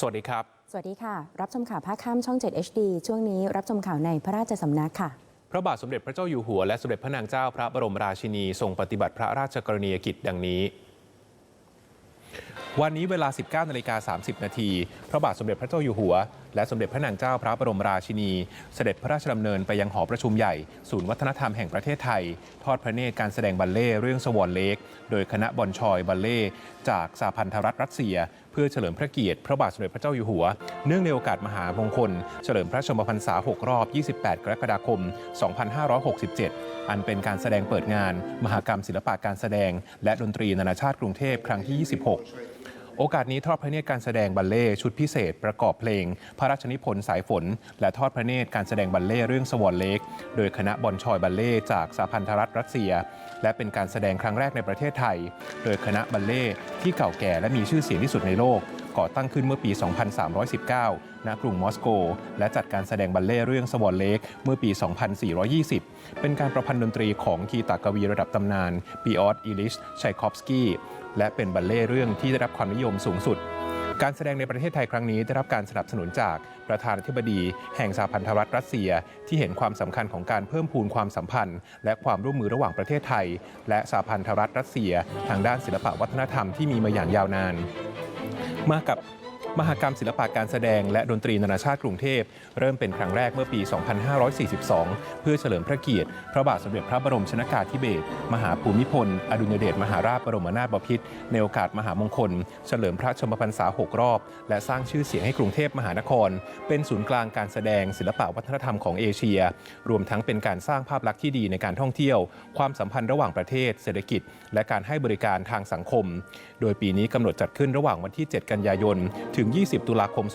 สวัสดีครับ สวัสดีค่ะ รับชมข่าวภาคค่ำช่อง 7 HD ช่วงนี้รับชมข่าวในพระราชสำนักค่ะ พระบาทสมเด็จพระเจ้าอยู่หัว และสมเด็จพระนางเจ้าพระบรมราชินีทรงปฏิบัติพระราชกรณียกิจดังนี้ วันนี้เวลา 19นาฬิกา30 นาที พระบาทสมเด็จพระเจ้าอยู่หัว และสมเด็จพระนางเจ้าพระบรมราชินี เสด็จพระราชดำเนินไปยังหอประชุมใหญ่ ศูนย์วัฒนธรรมแห่งประเทศไทย ทอดพระเนตรการแสดงบัลเล่เรื่องสวอนเล็กโดยคณะบอลชอยบัลเล่จากสหพันธรัฐรัสเซีย เพื่อเฉลิมพระเกียรติพระบาทสมเด็จพระเจ้าอยู่หัว เนื่องในโอกาสมหามงคล เฉลิมพระชนมพรรษา 6 รอบ 28 กรกฎาคม 2567 อันเป็นการแสดงเปิดงาน มหากรรมศิลปะการแสดง และดนตรีนานาชาติกรุงเทพครั้งที่ 26 โอกาสนี้ทอดพระเนตรการแสดงบัลเล่ชุดพิเศษประกอบเพลง พระราชนิพนธ์สายฝน และทอดพระเนตรการแสดงบัลเล่เรื่องสวอนเลกโดยคณะบอลชอยบัลเล่จากสหพันธรัฐรัสเซีย และเป็นการแสดงครั้งแรกในประเทศไทย โดยคณะบัลเล่ที่เก่าแก่และมีชื่อเสียงที่สุดในโลกก่อตั้งขึ้นเมื่อปี 2319 ณ กรุงมอสโก และจัดการแสดงบัลเล่เรื่องสวอนเลกเมื่อปี 2420 เป็นการประพันธ์ดนตรีของคีตากวีระดับตำนานปีออสอิลิชชัยคอฟสกี้ และเป็นบัลเล่เรื่องที่ได้รับความนิยมสูงสุด การแสดงในประเทศไทยครั้งนี้ได้รับการสนับสนุนจากประธานาธิบดี แห่งสหพันธรัฐรัสเซีย ที่เห็นความสำคัญของการเพิ่มพูนความสัมพันธ์ และความร่วมมือระหว่างประเทศไทย และสหพันธรัฐรัสเซีย ทางด้านศิลปวัฒนธรรมที่มีมาอย่างยาวนาน มากับ มหกรรมศิลปะการแสดงและดนตรีนานาชาติกรุงเทพ เริ่มเป็นครั้งแรกเมื่อปี 2542 เพื่อเฉลิมพระเกียรติ พระบาทสมเด็จพระบรมชนากาธิเบศรมหาภูมิพล อดุลยเดชมหาราชบรมนาถบพิตรในโอกาสมหามงคล เฉลิมพระชมพรรษา 6 รอบ และสร้างชื่อเสียงให้กรุงเทพมหานคร เป็นศูนย์กลางการแสดงศิลปะวัฒนธรรมของเอเชีย รวมทั้งเป็นการสร้างภาพลักษณ์ที่ดีในการท่องเที่ยว ความสัมพันธ์ระหว่างประเทศ เศรษฐกิจ และการให้บริการทางสังคม โดยปีนี้กำหนดจัดขึ้นระหว่างวันที่ 7 กันยายน ถึง20 ตุลาคม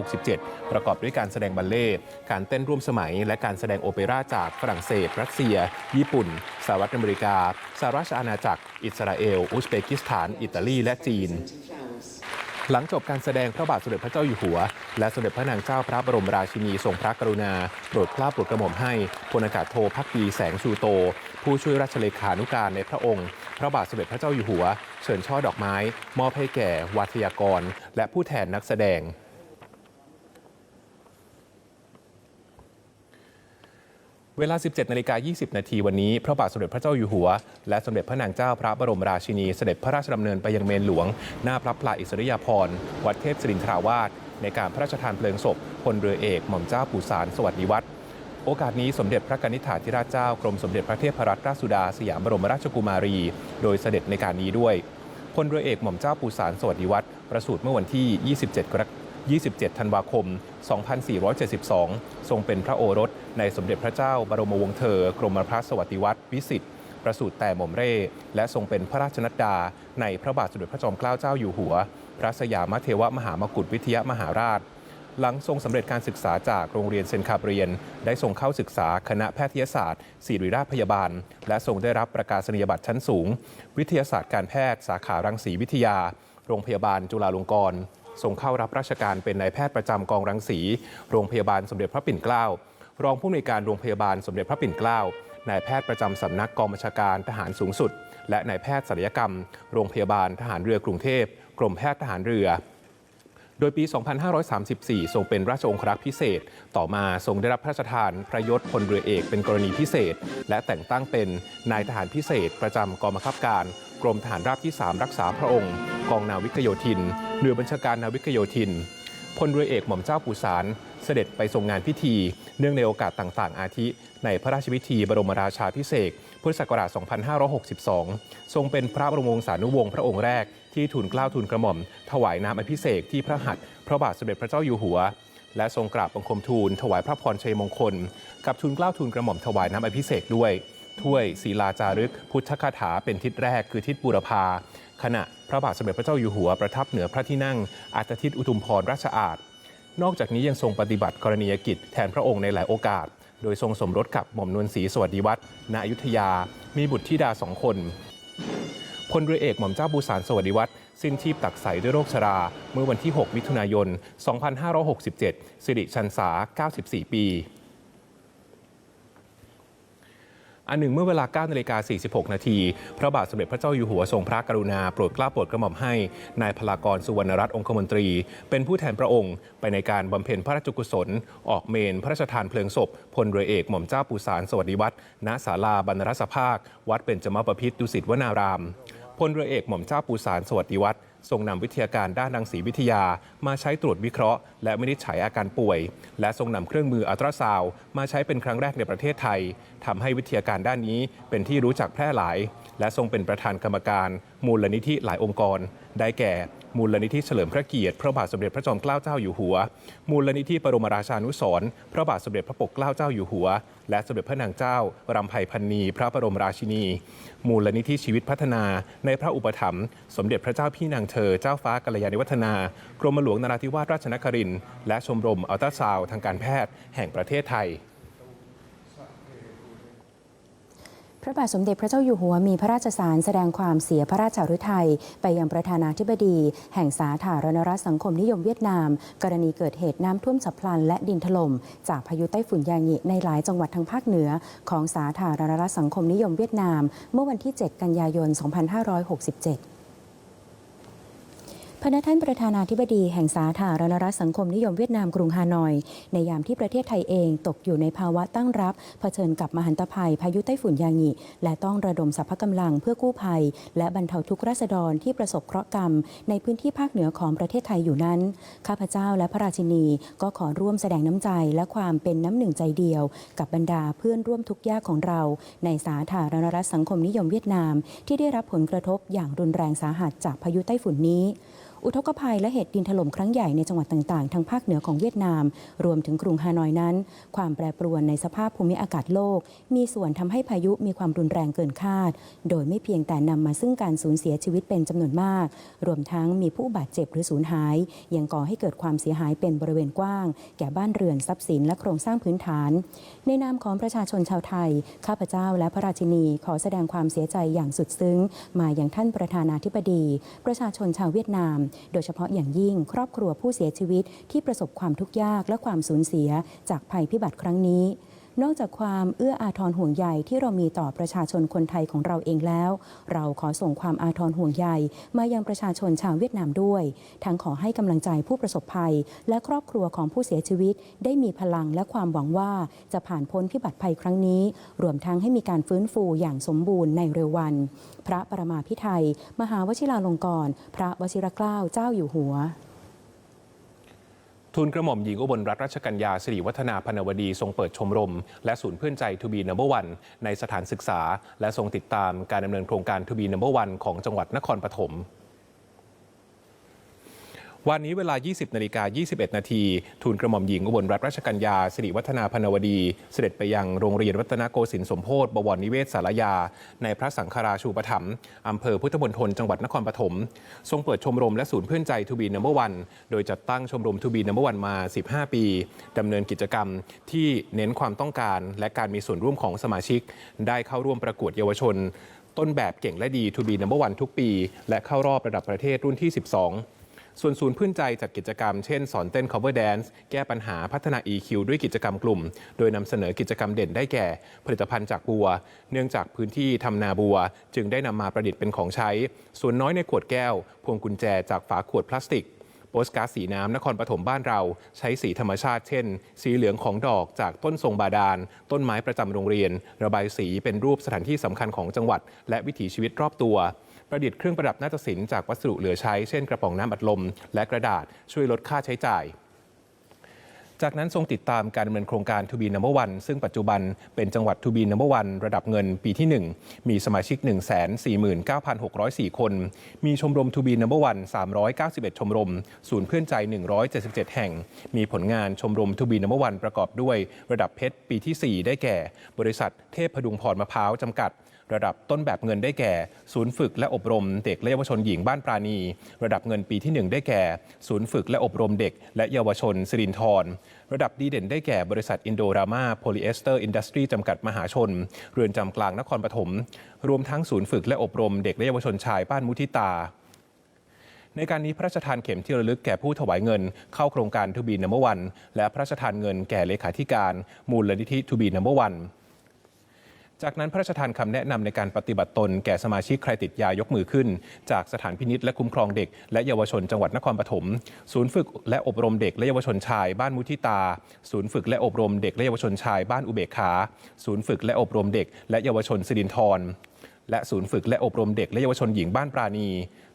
2567 ประกอบด้วยการแสดงบัลเล่ต์การเต้นร่วมสมัย และการแสดงโอเปร่าจากฝรั่งเศส รัสเซีย ญี่ปุ่น สหรัฐอเมริกา สหราชอาณาจักร อิสราเอล อุซเบกิสถาน อิตาลี และจีน หลังจบการแสดงพระบาทสมเด็จพระเจ้าอยู่หัว และสมเด็จพระนางเจ้าพระบรมราชินีทรงพระกรุณาโปรดเกล้าโปรดกระหม่อมให้พลอากาศโทพักดีแสงชูโต ผู้ช่วยราชเลขานุการในพระองค์ พระบาทสมเด็จพระเจ้าอยู่หัว เชิญช่อดอกไม้ มอบให้แก่วาทยากร และผู้แทนนักแสดง เวลา 17 นาฬิกา 20 นาทีวันนี้ พระบาทสมเด็จพระเจ้าอยู่หัว และสมเด็จพระนางเจ้าพระบรมราชินี เสด็จพระราชดำเนินไปยังเมนหลวง หน้าพระพลาอิสริยาภรณ์วัดเทพศิรินทราวาสในการพระราชทานเพลิงศพพลเรือเอกหม่อมเจ้าปู่สารสวัสดิวัฒน์โอกาสนี้สมเด็จพระกนิษฐาธิราชเจ้ากรมสมเด็จพระเทพรัตนราชสุดาสยามบรมราชกุมารี โดยเสด็จในการนี้ด้วยพลเรือเอกหม่อมเจ้าปู่สารสวัสดิวัฒน์ประสูติเมื่อวันที่ 27 กรกฎา 27 ธันวาคม 2472 ทรงเป็นพระโอรสในสมเด็จพระเจ้าบรมวงศ์เธอ กรมพระสวัสดิวัตรวิสิทธิ์ประสูติแต่หม่อมเร่ และทรงเป็นพระราชนัดดา ในพระบาทสมเด็จพระจอมเกล้าเจ้าอยู่หัว พระสยามเทวมหามกุฏวิทยามหาราช หลังทรงสำเร็จการศึกษาจากโรงเรียนเซนคาเบรียน ได้ทรงเข้าศึกษาคณะแพทยศาสตร์ศิริราชพยาบาล และทรงได้รับประกาศนียบัตรชั้นสูง วิทยาศาสตร์การแพทย์ สาขารังสีวิทยา โรงพยาบาลจุฬาลงกรณ์ ทรงเข้ารับราชการเป็นนายแพทย์ประจำกองรังสี โรงพยาบาลสมเด็จพระปิ่นเกล้า รองผู้อำนวยการโรงพยาบาลสมเด็จพระปิ่นเกล้านายแพทย์ประจำสำนักกองบัญชาการทหารสูงสุด และนายแพทย์ศัลยกรรม โรงพยาบาลทหารเรือกรุงเทพ กรมแพทย์ทหารเรือ โดยปี 2534 ทรงเป็นราชองครักษ์พิเศษ ต่อมาทรงได้รับพระราชทานพระยศพลเรือเอกเป็นกรณีพิเศษ และแต่งตั้งเป็นนายทหารพิเศษ ประจำกองบังคับการ กรมทหารราบที่ 3 รักษาพระองค์ กองนาวิกโยธิน เรือบัญชาการนาวิกโยธิน พลเรือเอกหม่อมเจ้าปู่สารเสด็จไปทรงงานพิธี เนื่องในโอกาสต่างๆ อาทิ ในพระราชพิธีบรมราชาพิเศษพุทธศักราช 2562 ทรงเป็นพระบรมวงศานุวงศ์พระองค์แรกที่ทูลเกล้าทูลกระหม่อม ถวายน้ำอภิเษกที่พระหัตถ์พระบาทสมเด็จพระเจ้าอยู่หัว และทรงกราบบังคมทูล ถวายพระพรชัยมงคล กับทูลเกล้าทูลกระหม่อมถวายน้ำอภิเษกด้วยถ้วยศีลาจารึก พุทธคาถาเป็นทิศแรกคือทิศบูรพาขณะ พระบาทสมเด็จพระเจ้าอยู่หัวประทับเหนือพระที่นั่งอาตทิตอุทุมพรราชอาณนอกจากนี้ยังทรงปฏิบัติกรณียกิจแทนพระองค์ในหลายโอกาส โดยทรงสมรสกับหม่อมนวลศรีสวัสดิวัฒน์ณอยุธยา มีบุตรธิดาสองคนพลเรือเอกหม่อมเจ้าบูสารสวัสดิวัฒน์สิ้นชีพตักใสด้วยโรคชรา เมื่อวันที่ 6 มิถุนายน 2567 สิริชันษา 94 ปี อันหนึ่งเมื่อเวลา9นาฬิกา46 นาที พระบาทสมเด็จพระเจ้าอยู่หัวทรงพระกรุณาโปรดเกล้าโปรดกระหม่อมให้นายพลากรสุวรรณรัตน์องคมนตรี เป็นผู้แทนพระองค์ ไปในการบำเพ็ญพระราชกุศล ออกเมนพระราชทานเพลิงศพพลเรือเอกหม่อมเจ้าปูสารสวัสดิวัฒน์ณศาลาบรรณรสภาค วัดเบญจมบพิตรดุสิตวนารามพลเรือเอกหม่อมเจ้าปูสารสวัสดิวัฒน์ทรงนำวิทยาการด้านรังสีวิทยามาใช้ตรวจวิเคราะห์ และวินิจฉัยอาการป่วย และทรงนำเครื่องมืออัลตราซาวมาใช้เป็นครั้งแรกในประเทศไทยทำให้วิทยาการด้านนี้เป็นที่รู้จักแพร่หลาย และทรงเป็นประธานกรรมการ มูลนิธิหลายองค์กร ได้แก่ มูลนิธิเฉลิมพระเกียรติ พระบาทสมเด็จพระจอมเกล้าเจ้าอยู่หัว มูลนิธิบรมราชานุสร์พระบาทสมเด็จพระปกเกล้าเจ้าอยู่หัว และสมเด็จพระนางเจ้ารำไพพันนีพระบรมราชินี มูลนิธิชีวิตพัฒนา ในพระอุปถัมภ์สมเด็จพระเจ้าพี่นางเธอเจ้าฟ้ากัลยาณิวัฒนากรมหลวงลวงนราธิวาสราชนครินทร์และชมรมอัลตราซาวทางการแพทย์แห่งประเทศไทยพระบาทสมเด็จพระเจ้าอยู่หัวมีพระราชสารแสดงความเสียพระราชฤทัยไปยังประธานาธิบดี แห่งสาธารณรัฐสังคมนิยมเวียดนาม กรณีเกิดเหตุน้ำท่วมฉับพลันและดินถล่มจากพายุไต้ฝุ่นยางิในหลายจังหวัดทางภาคเหนือ ของสาธารณรัฐสังคมนิยมเวียดนาม เมื่อวันที่ 7 กันยายน 2567 พนักท่านประธานาธิบดีแห่งสาธารณรัฐสังคมนิยมเวียดนามกรุงฮานอย ในยามที่ประเทศไทยเองตกอยู่ในภาวะตั้งรับ เผชิญกับมหันตภัยพายุไต้ฝุ่นยางิและต้องระดมสรรพกำลังเพื่อกู้ภัย และบรรเทาทุกข์ราษฎรที่ประสบเคราะห์กรรม ในพื้นที่ภาคเหนือของประเทศไทยอยู่นั้น ข้าพเจ้าและพระราชินีก็ขอร่วมแสดงน้ำใจและความเป็นน้ำหนึ่งใจเดียว กับบรรดาเพื่อนร่วมทุกข์ยากของเรา ในสาธารณรัฐสังคมนิยมเวียดนาม ที่ได้รับผลกระทบอย่างรุนแรงสาหัสจากพายุไต้ฝุ่นนี้ อุทกภัยและเหตุดินถล่มครั้งใหญ่ในจังหวัดต่างๆ ทางภาคเหนือของเวียดนาม รวมถึงกรุงฮานอยนั้น ความแปรปรวนในสภาพภูมิอากาศโลก มีส่วนทำให้พายุมีความรุนแรงเกินคาด โดยไม่เพียงแต่นำมาซึ่งการสูญเสียชีวิตเป็นจำนวนมาก รวมทั้งมีผู้บาดเจ็บหรือสูญหาย ยังก่อให้เกิดความเสียหายเป็นบริเวณกว้าง แก่บ้านเรือนทรัพย์สินและโครงสร้างพื้นฐาน ในนามของประชาชนชาวไทย ข้าพเจ้าและพระราชินีขอแสดงความเสียใจอย่างสุดซึ้ง มาอย่างท่านประธานาธิบดี ประชาชนชาวเวียดนามโดยเฉพาะอย่างยิ่งครอบครัวผู้เสียชีวิตที่ประสบความทุกข์ยากและความสูญเสียจากภัยพิบัติครั้งนี้ นอกจากความเอื้ออาทรห่วงใยที่เรามีต่อประชาชนคนไทยของเราเองแล้ว เราขอส่งความอาทรห่วงใยมายังประชาชนชาวเวียดนามด้วย ทั้งขอให้กำลังใจผู้ประสบภัย และครอบครัวของผู้เสียชีวิต ได้มีพลังและความหวังว่าจะผ่านพ้นพิบัติภัยครั้งนี้ รวมทั้งให้มีการฟื้นฟูอย่างสมบูรณ์ในเร็ววัน พระประมาพิไทย มหาวชิราลงกรณ์พระวชิรเกล้าเจ้าอยู่หัว ทุนกระหม่อมหญิงอุบลรัตนราชกัญญาสิริวัฒนาพนวดีทรงเปิดชมรม และศูนย์เพื่อนใจทูบีนัมเบอร์วันในสถานศึกษา และทรงติดตามการดำเนินโครงการทูบีนัมเบอร์วันของจังหวัดนครปฐม วันนี้เวลา 20นาฬิกา21 นาทีทูลกระหม่อมหญิงอุบลรัตนราชกัญญาสิริวัฒนาพนวดี เสด็จไปยังโรงเรียนวัฒนโกสินทร์สมโพธิบวรนิเวศสารยา ในพระสังฆราชูปถัมภ์อำเภอพุทธมณฑลจังหวัดนครปฐมทรงเปิดชมรมและศูนย์เพื่อนใจทูบีนัมเบอร์วันโดยจัดตั้งชมรมทูบีนัมเบอร์วันมา 15 ปีดำเนินกิจกรรมที่เน้นความต้องการ และการมีส่วนร่วมของสมาชิก ได้เข้าร่วมประกวดเยาวชน ต้นแบบเก่งและดีทูบีนัมเบอร์วันทุกปี และเข้ารอบระดับประเทศรุ่นที่ 12 ส่วนศูนย์พื้นใจจัดกิจกรรมเช่นสอนเต้น cover dance แก้ปัญหาพัฒนา EQ ด้วยกิจกรรมกลุ่ม โดยนำเสนอกิจกรรมเด่นได้แก่ ผลิตภัณฑ์จากบัว เนื่องจากพื้นที่ทำนาบัว จึงได้นำมาประดิษฐ์เป็นของใช้ ส่วนน้อยในขวดแก้ว พวงกุญแจจากฝาขวดพลาสติกโปสการ์ดสีน้ำนครปฐมบ้านเรา ใช้สีธรรมชาติเช่น สีเหลืองของดอกจากต้นทรงบาดาล ต้นไม้ประจำโรงเรียน ระบายสีเป็นรูปสถานที่สำคัญของจังหวัด และวิถีชีวิตรอบตัว ประดิษฐ์เครื่องประดับนาฏศิลป์จากวัสดุเหลือใช้ เช่นกระป๋องน้ำอัดลม และกระดาษช่วยลดค่าใช้จ่ายจากนั้นทรงติดตามการดำเนินโครงการทูบีนัมเบอร์วันซึ่งปัจจุบันเป็นจังหวัดทูบีนัมเบอร์วันระดับเงินปีที่ 1 มีสมาชิก 149,604 คน มีชมรมทูบีนัมเบอร์วัน391 ชมรม ศูนย์เพื่อนใจ 177 แห่ง มีผลงานชมรมทูบีนัมเบอร์วันประกอบด้วย ระดับเพชรปีที่ 4 ได้แก่ บริษัทเทพพดุงพรมะพร้าวจำกัด ระดับต้นแบบเงินได้แก่ ศูนย์ฝึกและอบรมเด็กและเยาวชนหญิงบ้านปราณี ระดับเงินปีที่ 1 ได้แก่ ศูนย์ฝึกและอบรมเด็ก และเยาวชนสิรินทรระดับดีเด่นได้แก่บริษัทอินโดรามาโพลีเอสเตอร์อินดัสทรีจำกัดมหาชน เรือนจำกลางนครปฐมรวมทั้งศูนย์ฝึกและอบรมเด็กและเยาวชนชายบ้านมุทิตาในการนี้พระราชทานเข็มที่ระลึกแก่ผู้ถวายเงิน เข้าโครงการทูบีนัมเบอร์วันและพระราชทานเงินแก่เลขาธิการ มูลนิธิทูบีนัมเบอร์วัน จากนั้นพระราชทานคำแนะนำในการปฏิบัติตน แก่สมาชิกใครติดยายกมือขึ้น จากสถานพินิษและคุ้มครองเด็ก และเยาวชนจังหวัดนครปฐมศูนย์ฝึกและอบรมเด็กและเยาวชนชายบ้านมุทิตา ศูนย์ฝึกและอบรมเด็กและเยาวชนชายบ้านอุเบกขา ศูนย์ฝึกและอบรมเด็กและเยาวชนสิรินทร และศูนย์ฝึกและอบรมเด็กและเยาวชนหญิงบ้านปราณี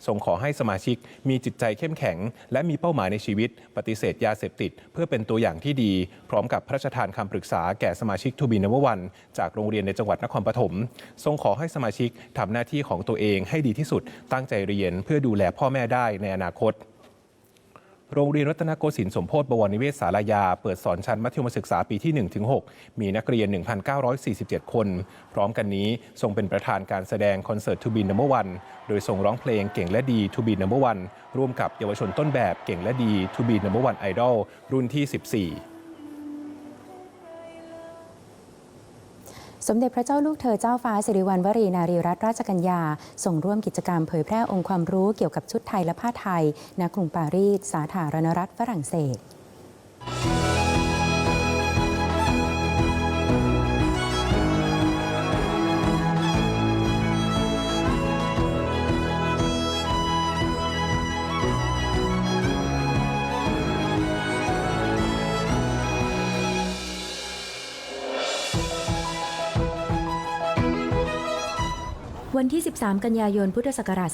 ส่งขอให้สมาชิกมีจิตใจเข้มแข็ง และมีเป้าหมายในชีวิต ปฏิเสธยาเสพติด เพื่อเป็นตัวอย่างที่ดี พร้อมกับพระราชทานคำปรึกษาแก่สมาชิกทูบีนววัน จากโรงเรียนในจังหวัดนครปฐมทรงขอให้สมาชิกทำหน้าที่ของตัวเองให้ดีที่สุดตั้งใจเรียนเพื่อดูแลพ่อแม่ได้ในอนาคต โรงเรียนรัตนโกสินทร์สมโพธิบวรนิเวศสารายา เปิดสอนชั้นมัธยมศึกษาปีที่ 1-6 มีนักเรียน 1,947 คน พร้อมกันนี้ทรงเป็นประธานการแสดงคอนเสิร์ตทูบีนัมเบอร์วันโดยทรงร้องเพลงเก่งและดีทูบีนัมเบอร์วันร่วมกับเยาวชนต้นแบบเก่งและดีทูบีนัมเบอร์วันไอดอลรุ่นที่ 14 สมเด็จพระเจ้าลูกเธอเจ้าฟ้าสิริวัณวรีนารีรัตนราชกัญญาส่งร่วมกิจกรรมเผยแพร่องค์ความรู้เกี่ยวกับชุดไทยและผ้าไทยณกรุงปารีสสาธารณรัฐฝรั่งเศส วันที่ 13 กันยายน พุทธศักราช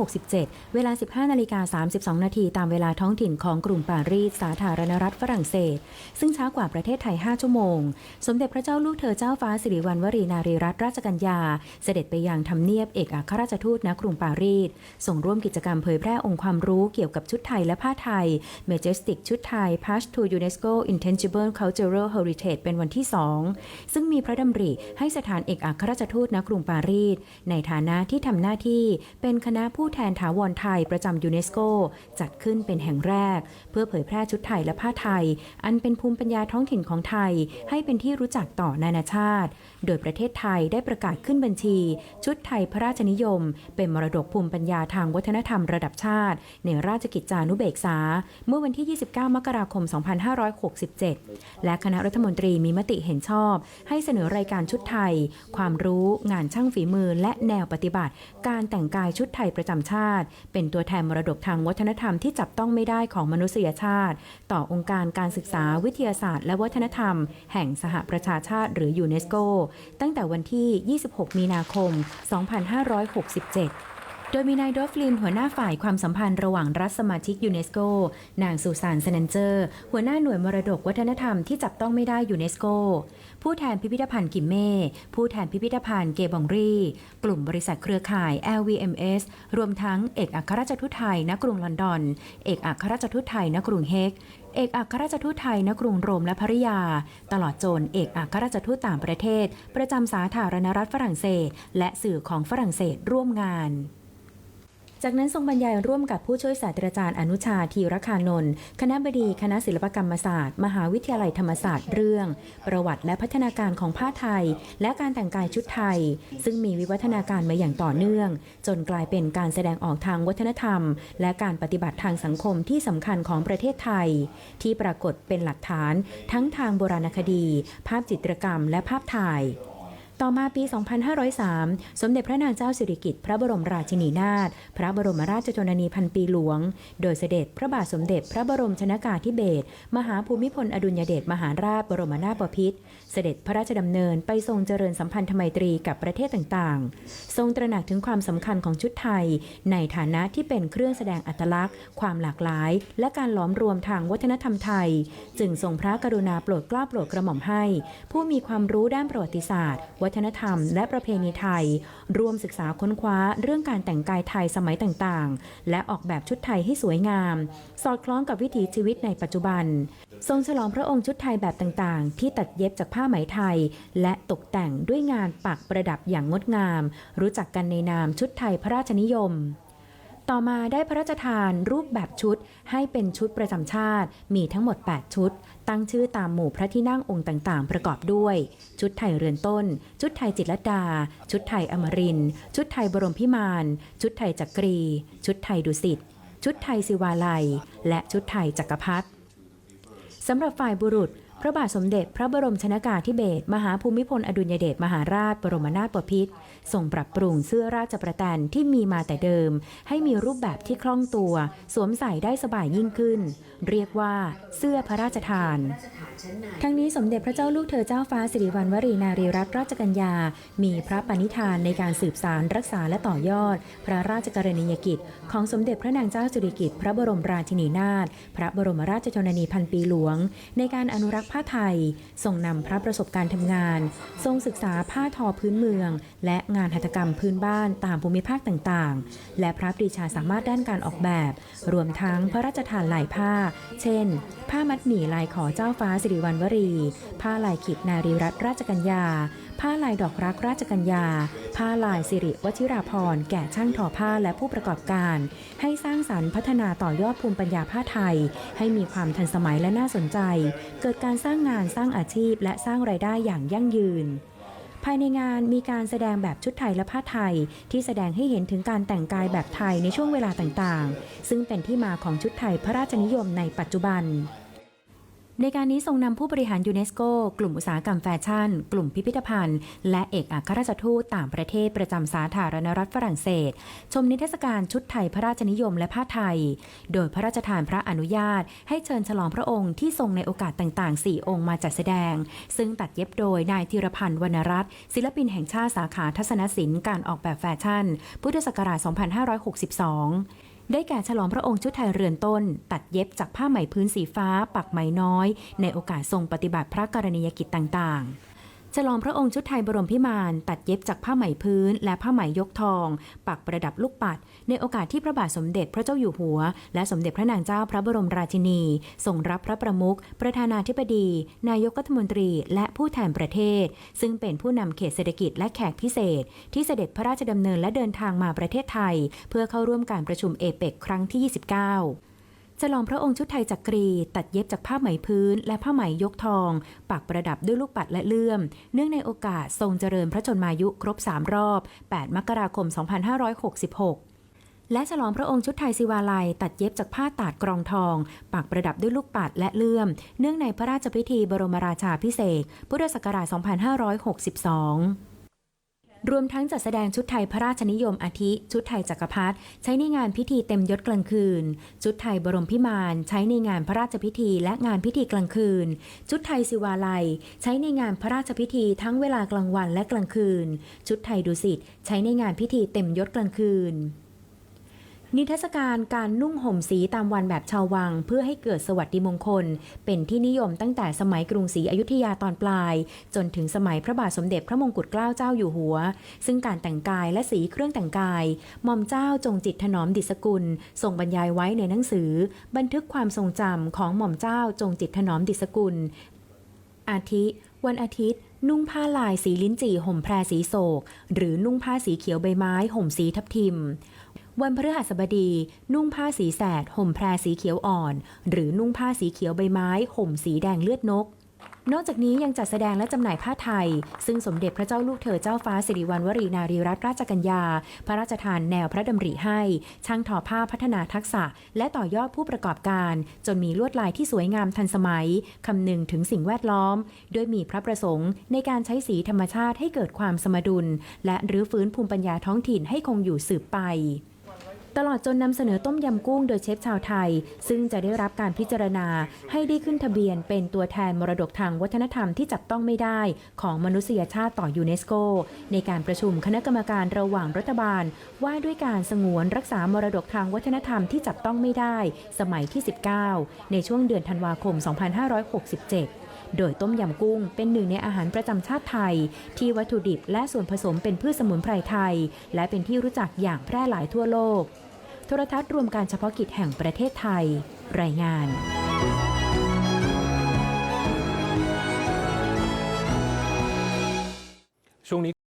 2567 เวลา 15 นาฬิกา 32 นาที ตามเวลาท้องถิ่นของกรุงปารีส สาธารณรัฐฝรั่งเศส ซึ่งช้ากว่าประเทศไทย 5 ชั่วโมง สมเด็จพระเจ้าลูกเธอเจ้าฟ้าสิริวัณวรีนารีรัตนราชกัญญา เสด็จไปยังทำเนียบเอกอัครราชทูตณกรุงปารีส ส่งร่วมกิจกรรมเผยแพร่องค์ความรู้เกี่ยวกับชุดไทยและผ้าไทย Majestic ชุดไทย Pass to UNESCO Intangible Cultural Heritage เป็นวันที่ 2 ซึ่งมีพระดำริให้สถานเอกอัครราชทูตณกรุงปารีสในฐานะที่ทำหน้าที่เป็นคณะผู้แทนถาวรไทยประจำยูเนสโก จัดขึ้นเป็นแห่งแรก เพื่อเผยแพร่ชุดไทยและผ้าไทย อันเป็นภูมิปัญญาท้องถิ่นของไทย ให้เป็นที่รู้จักต่อนานาชาติ โดยประเทศไทยได้ประกาศขึ้นบัญชี ชุดไทยพระราชนิยม เป็นมรดกภูมิปัญญาทางวัฒนธรรมระดับชาติ ในราชกิจจานุเบกษา เมื่อวันที่ 29 มกราคม 2567 และคณะรัฐมนตรีมีมติเห็นชอบ ให้เสนอรายการชุดไทย ความรู้งานช่างฝีมือและแนวปฏิบัติ การแต่งกายชุดไทยประจำชาติ เป็นตัวแทนมรดกทางวัฒนธรรมที่จับต้องไม่ได้ของมนุษยชาติ ต่อองค์การการศึกษาวิทยาศาสตร์ และวัฒนธรรม แห่งสหประชาชาติหรือยูเนสโก ตั้งแต่วันที่ 26 มีนาคม 2567 โดยมีนายดอฟลินหัวหน้าฝ่ายความสัมพันธ์ระหว่างรัฐสมาชิกยูเนสโก นางสุสานเซนนเจอร์ หัวหน้าหน่วยมรดกวัฒนธรรมที่จับต้องไม่ได้ยูเนสโก ผู้แทนพิพิธภัณฑ์กิมเม่ ผู้แทนพิพิธภัณฑ์เกบองรี กลุ่มบริษัทเครือข่าย LVMS รวมทั้งเอกอัครราชทูตไทยณกรุงลอนดอน เอกอัครราชทูตไทยณกรุงเฮกเอกอัครราชทูตไทยณกรุงโรมและภริยา ตลอดจนเอกอัครราชทูตต่างประเทศ ประจำสาธารณรัฐฝรั่งเศส และสื่อของฝรั่งเศสร่วมงาน จากนั้นทรงบรรยายร่วมกับผู้ช่วยศาสตราจารย์อนุชาธีรคานนท์คณะบดีคณะศิลปกรรมศาสตร์ มหาวิทยาลัยธรรมศาสตร์เรื่อง ประวัติและพัฒนาการของผ้าไทย และการแต่งกายชุดไทย ซึ่งมีวิวัฒนาการมาอย่างต่อเนื่อง จนกลายเป็นการแสดงออกทางวัฒนธรรม และการปฏิบัติทางสังคมที่สำคัญของประเทศไทย ที่ปรากฏเป็นหลักฐานทั้งทางโบราณคดี ภาพจิตรกรรม และภาพถ่าย ต่อมาปี 2503 สมเด็จพระนางเจ้าสิริกิติ์พระบรมราชินีนาถพระบรมราชชนนีพันปีหลวง โดยเสด็จพระบาทสมเด็จพระบรมชนากาธิเบศรมหาภูมิพลอดุลยเดชมหาราชบรมนาถบพิตรเสด็จพระราชดำเนินไปทรงเจริญสัมพันธไมตรีกับประเทศต่างๆ ทรงตระหนักถึงความสำคัญของชุดไทย ในฐานะที่เป็นเครื่องแสดงอัตลักษณ์ ความหลากหลาย และการหลอมรวมทางวัฒนธรรมไทย จึงทรงพระกรุณาโปรดเกล้าโปรดกระหม่อมให้ ผู้มีความรู้ด้านประวัติศาสตร์วัฒนธรรม และประเพณีไทย ร่วมศึกษาค้นคว้าเรื่องการแต่งกายไทยสมัยต่างๆ และออกแบบชุดไทยให้สวยงาม สอดคล้องกับวิถีชีวิตในปัจจุบัน ทรงฉลองพระองค์ชุดไทยแบบต่างๆ ที่ตัดเย็บจากผ้าไหมไทย และตกแต่งด้วยงานปักประดับอย่างงดงาม รู้จักกันในนามชุดไทยพระราชนิยม ต่อมาได้พระราชทานรูปแบบชุดให้เป็นชุดประจำชาติ มีทั้งหมด 8 ชุด ตั้งชื่อตามหมู่พระที่นั่งองค์ต่างๆ ประกอบด้วย ชุดไทยเรือนต้น ชุดไทยจิตรดา ชุดไทยอมริน ชุดไทยบรมพิมาน ชุดไทยจักรี ชุดไทยดุสิต ชุดไทยศิวาลัย และชุดไทยจักรพรรดิสำหรับฝ่ายบุรุษ พระบาทสมเด็จพระบรมชนากาธิเบศรมหาภูมิพลอดุลยเดชมหาราชบรมนาถบพิตรทรงปรับปรุงเสื้อราชประแตนที่มีมาแต่เดิม ให้มีรูปแบบที่คล่องตัว สวมใส่ได้สบายยิ่งขึ้น เรียกว่าเสื้อพระราชทาน ทั้งนี้สมเด็จพระเจ้าลูกเธอเจ้าฟ้าสิริวัณวรีนารีรัตนราชกัญญา มีพระปณิธานในการสืบสารรักษาและต่อยอด พระราชกรณียกิจ ของสมเด็จพระนางเจ้าสิริกิติ์พระบรมราชินีนาถพระบรมราชชนนีพันปีหลวง ในการอนุรักษ์ผ้าไทย ทรงนำพระประสบการณ์ทำงาน ทรงศึกษาผ้าทอพื้นเมือง และงานหัตถกรรมพื้นบ้านตามภูมิภาคต่างๆ และพระปรีชาสามารถด้านการออกแบบ รวมทั้งพระราชทานลายผ้า เช่น ผ้ามัดหมี่ลายขอเจ้าฟ้าสิริวัณวรี ผ้าลายขีดนารีรัตนราชกัญญา ผ้าลายดอกรักราชกัญญา ผ้าลายสิริวชิราพรณ์แก่ช่างทอผ้าและผู้ประกอบการ ให้สร้างสรรค์พัฒนาต่อยอดภูมิปัญญาผ้าไทย ให้มีความทันสมัยและน่าสนใจ เกิดการสร้างงานสร้างอาชีพและสร้างรายได้อย่างยั่งยืน ภายในงานมีการแสดงแบบชุดไทยและผ้าไทย ที่แสดงให้เห็นถึงการแต่งกายแบบไทยในช่วงเวลาต่างๆ ซึ่งเป็นที่มาของชุดไทยพระราชนิยมในปัจจุบัน ในการนี้ทรงนำผู้บริหารยูเนสโก กลุ่มอุตสาหกรรมแฟชั่น กลุ่มพิพิธภัณฑ์ และเอกอัครราชทูตต่างประเทศประจำสาธารณรัฐฝรั่งเศส ชมนิทรรศการชุดไทยพระราชนิยมและผ้าไทย โดยพระราชทานพระอนุญาต ให้เชิญฉลองพระองค์ที่ทรงในโอกาสต่างๆ 4 องค์มาจัดแสดง ซึ่งตัดเย็บโดยนายธีรพันธ์วรรณรัตน์ศิลปินแห่งชาติสาขาทัศนศิลป์การออกแบบแฟชั่น พุทธศักราช 2562 ได้แก่ฉลองพระองค์ชุดไทยเรือนต้น ตัดเย็บจากผ้าไหมพื้นสีฟ้า ปักไหมน้อย ในโอกาสทรงปฏิบัติพระกรณียกิจต่างๆ ฉลองพระองค์ชุดไทยบรมพิมานตัดเย็บจากผ้าไหมพื้น และผ้าไหมยกทอง ปักประดับลูกปัด ในโอกาสที่พระบาทสมเด็จพระเจ้าอยู่หัว และสมเด็จพระนางเจ้าพระบรมราชินีทรงรับพระประมุขประธานาธิบดี นายกรัฐมนตรี และผู้แทนประเทศ ซึ่งเป็นผู้นำเขตเศรษฐกิจและแขกพิเศษ ที่เสด็จพระราชดำเนินและเดินทางมาประเทศไทย เพื่อเข้าร่วมการประชุมเอเปกครั้งที่ 29 ฉลองพระองค์ชุดไทยจักรี ตัดเย็บจากผ้าไหมพื้น และผ้าไหมยกทอง ปักประดับด้วยลูกปัดและเลื่อม เนื่องในโอกาสทรงเจริญพระชนมายุครบ 3 รอบ 8 มกราคม 2566และฉลองพระองค์ชุดไทยศิวาลัย ตัดเย็บจากผ้าตาดกรองทอง ปักประดับด้วยลูกปัดและเลื่อม เนื่องในพระราชพิธีบรมราชาพิเศษ พุทธศักราช 2562 รวมทั้งจัดแสดงชุดไทยพระราชนิยมอาทิ ชุดไทยจักรพรรดิใช้ในงานพิธีเต็มยศกลางคืน ชุดไทยบรมพิมานใช้ในงานพระราชพิธีและงานพิธีกลางคืน ชุดไทยศิวาลัย ใช้ในงานพระราชพิธีทั้งเวลากลางวันและกลางคืน ชุดไทยดุสิตใช้ในงานพิธีเต็มยศกลางคืน นิทรรศการการนุ่งห่มสีตามวันแบบชาววัง เพื่อให้เกิดสวัสดิมงคล เป็นที่นิยมตั้งแต่สมัยกรุงศรีอยุธยาตอนปลาย จนถึงสมัยพระบาทสมเด็จพระมงกุฎเกล้าเจ้าอยู่หัว ซึ่งการแต่งกายและสีเครื่องแต่งกายหม่อมเจ้าจงจิตถนอมดิษกุลทรงบรรยายไว้ในหนังสือ บันทึกความทรงจำของหม่อมเจ้าจงจิตถนอมดิษกุล อาทิ วันอาทิตย์นุ่งผ้าลายสีลิ้นจี่ห่มแพรสีโศก หรือนุ่งผ้าสีเขียวใบไม้ ห่มสีทับทิม วันพฤหัสบดี นุ่งผ้าสีแสด ห่มแพรสีเขียวอ่อน หรือนุ่งผ้าสีเขียวใบไม้ ห่มสีแดงเลือดนก นอกจากนี้ยังจัดแสดงและจำหน่ายผ้าไทย ซึ่งสมเด็จพระเจ้าลูกเธอเจ้าฟ้าสิริวัณวรีนารีรัตนราชกัญญา พระราชทานแนวพระดำริให้ ช่างทอผ้าพัฒนาทักษะ และต่อยอดผู้ประกอบการ จนมีลวดลายที่สวยงามทันสมัยคำนึงถึงสิ่งแวดล้อม ด้วยมีพระประสงค์ ในการใช้สีธรรมชาติให้เกิดความสมดุล และรื้อฟื้นภูมิปัญญาท้องถิ่นให้คงอยู่สืบไป ตลอดจนนำเสนอต้มยำกุ้งโดยเชฟชาวไทย ซึ่งจะได้รับการพิจารณาให้ได้ขึ้นทะเบียนเป็นตัวแทนมรดกทางวัฒนธรรมที่จับต้องไม่ได้ของมนุษยชาติต่อยูเนสโก ในการประชุมคณะกรรมการระหว่างรัฐบาล ว่าด้วยการสงวนรักษามรดกทางวัฒนธรรมที่จับต้องไม่ได้ สมัยที่ 19 ในช่วงเดือนธันวาคม 2567 โดยต้มยำกุ้งเป็นหนึ่งในอาหารประจำชาติไทย ที่วัตถุดิบและส่วนผสมเป็นพืชสมุนไพรไทย และเป็นที่รู้จักอย่างแพร่หลายทั่วโลก โทรทัศน์รวมการเฉพาะกิจแห่งประเทศไทย รายงานช่วงนี้